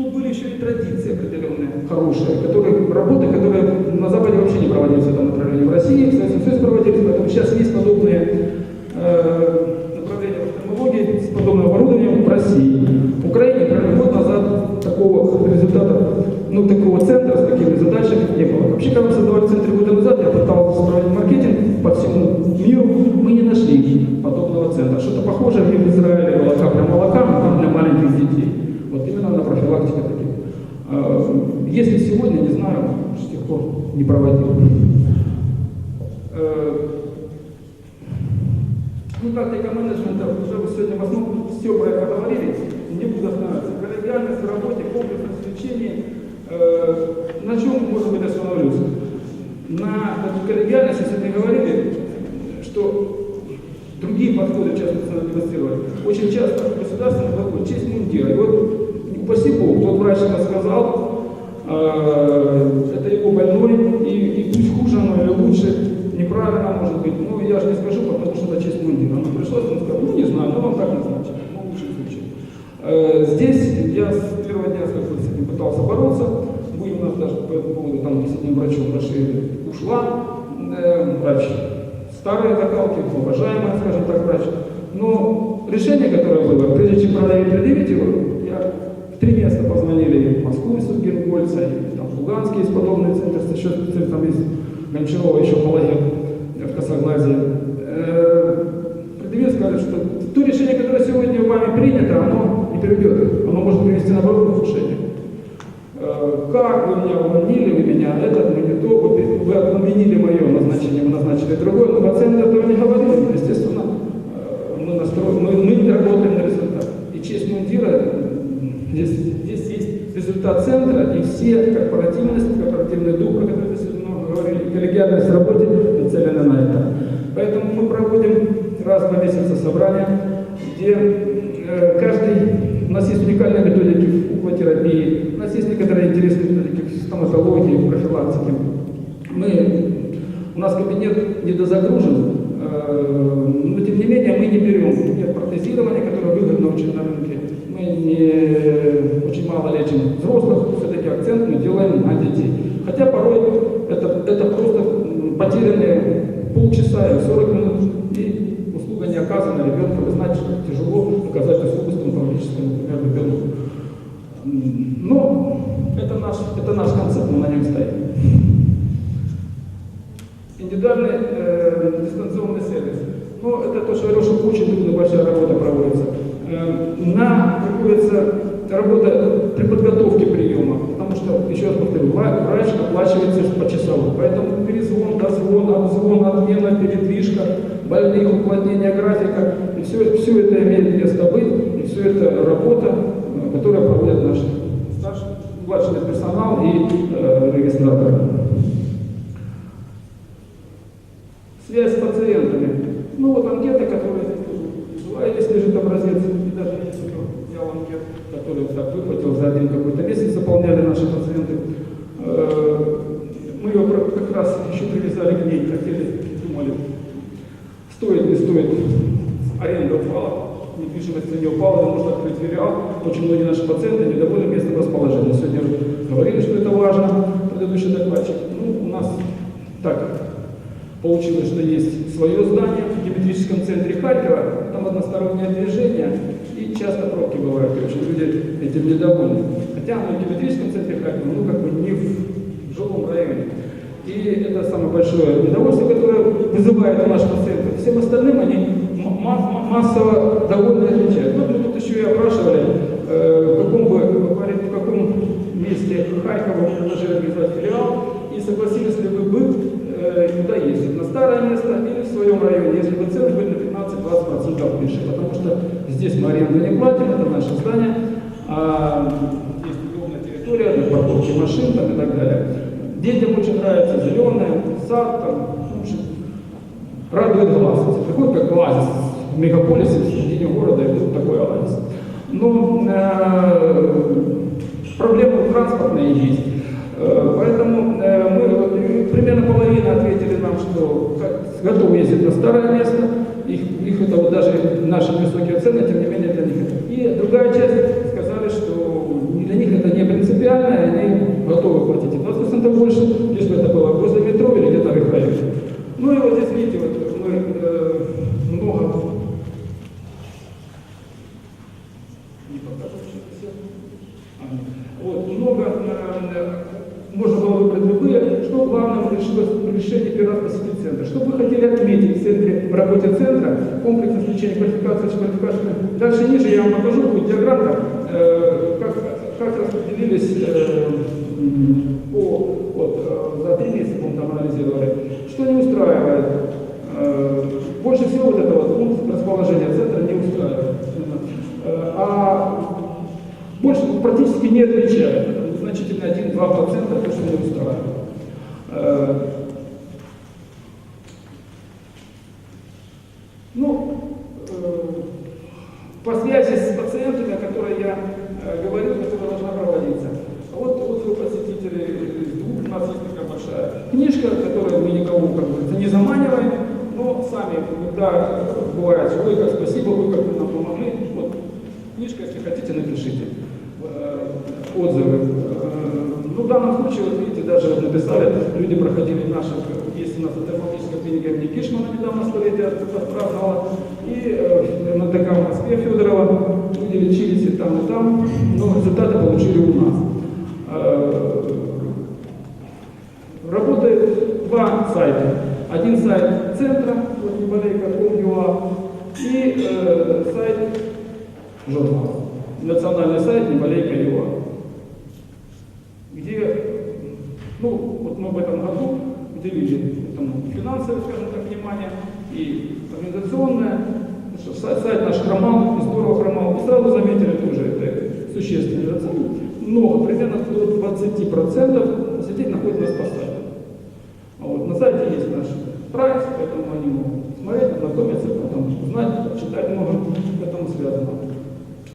Тут были еще и традиции определенные, хорошие, которые, работы, которые на Западе вообще не проводились в этом направлении. В России, в Советском Союзе проводились, поэтому сейчас есть подобные э, направления в офтальмологии с подобным оборудованием в России. В Украине примерно год назад такого результата, ну, такого центра с такими задачами не было. Вообще, когда мы создавали центр года назад, я пытался проводить маркетинг по всему миру, мы не нашли подобного центра. Что-то похожее в Израиле молока для молока, но там для маленьких детей. Вот именно на профилактике таких. Э, Если сегодня, не знаю, с тех пор не проводил. Э, ну, тактика менеджмента, уже вы сегодня в основном все про это говорили, не буду останавливаться. Коллегиальность в работе, комплексность лечения. Э, на чем, может быть, остановлюсь? На коллегиальность, если мы говорили, что другие подходы часто надо. Очень часто государственный подход, честь мундира. И вот, упаси Бог, тот врач сказал, это его больной, и, и пусть хуже оно или лучше, неправильно может быть, ну я же не скажу, потому что это честь мундира. Оно пришлось, он сказал, ну не знаю, но вам так назначили, ну в лучшем случае. Э, здесь я с первого дня с этим пытался бороться, мы у нас даже по этому поводу там с одним врачом прошли, ушла э, врач старые закалки, уважаемая, скажем так, врач. Но решение, которое было, прежде чем продавить предъявить его, я три места позвонили в Москву из Сургенгольца, и там в Луганске есть подобный центр, еще специалист, там есть Гончарова, еще в Малаге, в Косогназе. Э, предъявили, сказали, что то решение, которое сегодня вами принято, оно не приведет, оно может привести наоборот к ухудшению. Э, Как вы меня увольнили, вы меня это, вы не то, вы, вы отменили мое назначение, вы назначили другое, но пациент этого не говорил. Естественно, э, мы, настроим, мы, мы работаем на результат. И честь мундира, м, здесь, здесь есть результат центра, и все корпоративность, корпоративный дух, о котором мы сегодня говорили, коллегиальность в работе нацелены на это. Поэтому мы проводим раз в месяц собрания, где э, каждый у нас есть уникальные методики уквотерапии, у нас есть некоторые интересные методики стоматологии, профилактики. Мы, у нас кабинет недозагружен, э, но тем не менее мы не берем нет протезирования, которое выгодно очень на рынке. Мы не, или 40 минут, и услуга не оказана ребенку. Вы знаете, что тяжело оказать услугу стоматологическому, например, ребенку. Но это наш, это наш концепт, мы на нем стоим. Индивидуальный э, дистанционный сервис. Ну, это то, что я говорил, что очень трудная большая работа проводится. Э, на, приходится работа при подготовке потому что, еще раз повторю, вра- врач оплачивается почасово. Поэтому перезвон, дозвон, обзвон, отмена, передвижка, больных, уплотнение графика, и все, все это имеет место быть, и все это работа, э, которую проводят наши старший, младший персонал и э, регистраторы. Связь с пациентами. Ну вот анкета, которая тоже желаете, лежит образец, и даже несколько взял анкет, которые так выхватил за один какой-то месяц, заполняли наши пациенты. Э, Мы про- как раз еще привязали к ней, хотели, думали, стоит, не стоит, аренда упала, недвижимость не упала, вы можете открыть филиал. Очень многие наши пациенты недовольны местом расположения. Сегодня говорили, что это важно, предыдущий докладчик. Ну, у нас так Получилось, что есть свое здание в геометрическом центре Харькова, там одностороннее движение, и часто пробки бывают, и очень люди этим недовольны. Хотя оно в геометрическом центре Харькова, ну как бы не в жилом районе. И это самое большое недовольство, которое вызывает у наших пациентов. Всем остальным они массово довольны отвечают. Ну, мы тут еще и опрашивали, э, в каком бы, говорит, в каком месте Харькова вы предложили организовать филиал, и согласились ли вы бы э, куда ездить, на старое место или в своем районе, если бы цены были на 15-20% меньше, потому что здесь мы аренду не платим, это наше здание, а есть удобная территория для парковки машин там, и так далее. Детям очень нравится зеленое, сад, там, в общем, радует глаз. Приходит как оазис в мегаполисе, в середине города, и тут такой оазис. Но э, проблемы транспортные есть. Э, поэтому э, мы примерно половина ответили нам, что готовы ездить на старое место, их, их это вот даже наши высокие цены, тем не менее для них. И другая часть сказали, что для них это не принципиально, и они готовы платить и 20% больше, лишь бы это было возле метро или где-то в их районе. Ну и вот здесь видите, вот мы э, много не покажем, что все. А, нет. Главное в решении- в решении пират посетить центр? Что вы хотели отметить в, центре, в работе центра, комплексное включение квалификации, квалификации. Дальше ниже я вам покажу, будет диаграмма, э, как, как распределились э, по, вот, э, за три месяца, мы там анализировали. Что не устраивает? Э, больше всего вот это вот пункт расположения центра не устраивает. Э, а больше практически не отличает. Значительно 1-2% то, что не устраивает. Э, Ну, э, по связи с пациентами, о которой я э, говорил, которая должна проводиться. Вот, вот вы посетители двух, у нас есть такая большая книжка, которой мы никого, как говорится, не заманиваем, но сами, когда бывает, вы как спасибо, вы как нам помогли, вот книжка, если хотите, напишите отзывы. Ну, в данном случае, вот видите, даже написали, люди проходили наши, есть у нас дерматологическая клиника имени Кишмана, недавно столетие отпраздновала, и э, на ДК в Москве Федорова, люди лечились и там, и там, но результаты получили у нас. Э, Работает два сайта. Один сайт центра, вот неболейка.com.ua, и э, сайт журнала. Национальный сайт неболейка.ua где, ну, вот мы в этом году уделили этому финансовое, скажем так, внимание и организационное, потому что сайт, наш хромал, здорово хромал, и сразу заметили тоже это существенный процент. Много, примерно до 20% сетей по сайту. А вот на сайте есть наш прайс, поэтому они могут смотреть, ознакомиться, потом узнать, читать много к этому связано.